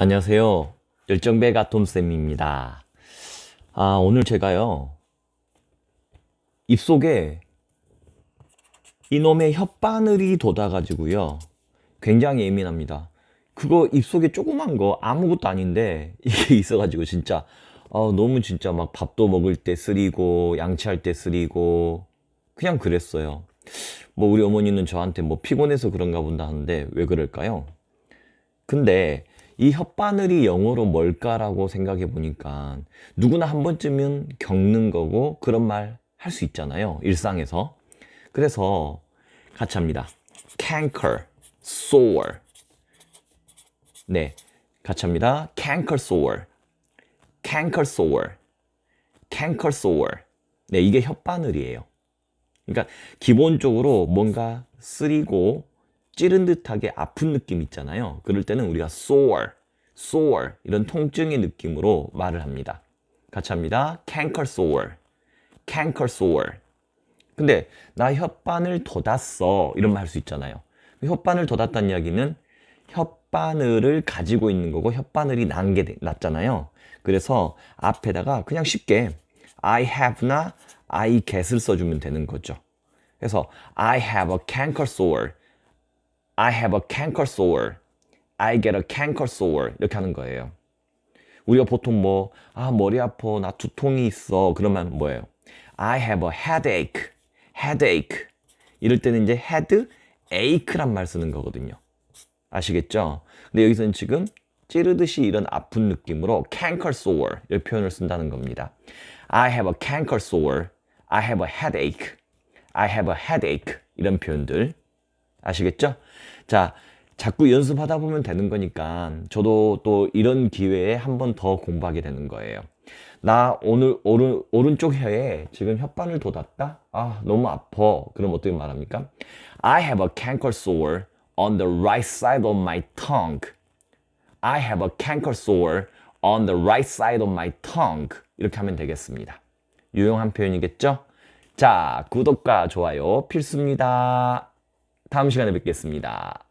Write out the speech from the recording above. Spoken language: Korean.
안녕하세요. 열정배가 톰쌤입니다. 아, 오늘 제가요, 입속에 이놈의 혓바늘이 돋아가지고요, 굉장히 예민합니다. 그거 입속에 조그만 거 아무것도 아닌데, 이게 있어가지고 진짜, 아, 너무 진짜 막 밥도 먹을 때 쓰리고, 양치할 때 쓰리고, 그냥 그랬어요. 뭐 우리 어머니는 저한테 뭐 피곤해서 그런가 본다 하는데, 왜 그럴까요? 근데 이 혓바늘이 영어로 뭘까라고 생각해 보니까 누구나 한 번쯤은 겪는 거고 그런 말 할 수 있잖아요. 일상에서. 그래서 같이 합니다. canker, sore. 네. 같이 합니다. canker sore. canker sore. canker sore. 네, 이게 혓바늘이에요. 그러니까 기본적으로 뭔가 쓰리고 찌른 듯하게 아픈 느낌 있잖아요. 그럴 때는 우리가 sore, sore 이런 통증의 느낌으로 말을 합니다. 같이 합니다. canker sore, canker sore. 근데 나 혓바늘 돋았어 이런 말 할 수 있잖아요. 혓바늘 돋았다는 이야기는 혓바늘을 가지고 있는 거고 혓바늘이 난 게 났잖아요. 그래서 앞에다가 그냥 쉽게 I have나 I get을 써주면 되는 거죠. 그래서 I have a canker sore. I have a canker sore. I get a canker sore. 이렇게 하는 거예요. 우리가 보통 뭐, 아, 머리 아파. 나 두통이 있어. 그러면 뭐예요? I have a headache. headache. 이럴 때는 이제 head, ache란 말 쓰는 거거든요. 아시겠죠? 근데 여기서는 지금 찌르듯이 이런 아픈 느낌으로 canker sore 이 표현을 쓴다는 겁니다. I have a canker sore. I have a headache. I have a headache. 이런 표현들. 아시겠죠? 자, 자꾸 연습하다 보면 되는 거니까 저도 또 이런 기회에 한 번 더 공부하게 되는 거예요. 나 오늘 오른, 오른쪽 혀에 지금 혓바늘 돋았다? 아, 너무 아파. 그럼 어떻게 말합니까? I have a canker sore on the right side of my tongue. I have a canker sore on the right side of my tongue. 이렇게 하면 되겠습니다. 유용한 표현이겠죠? 자, 구독과 좋아요 필수입니다. 다음 시간에 뵙겠습니다.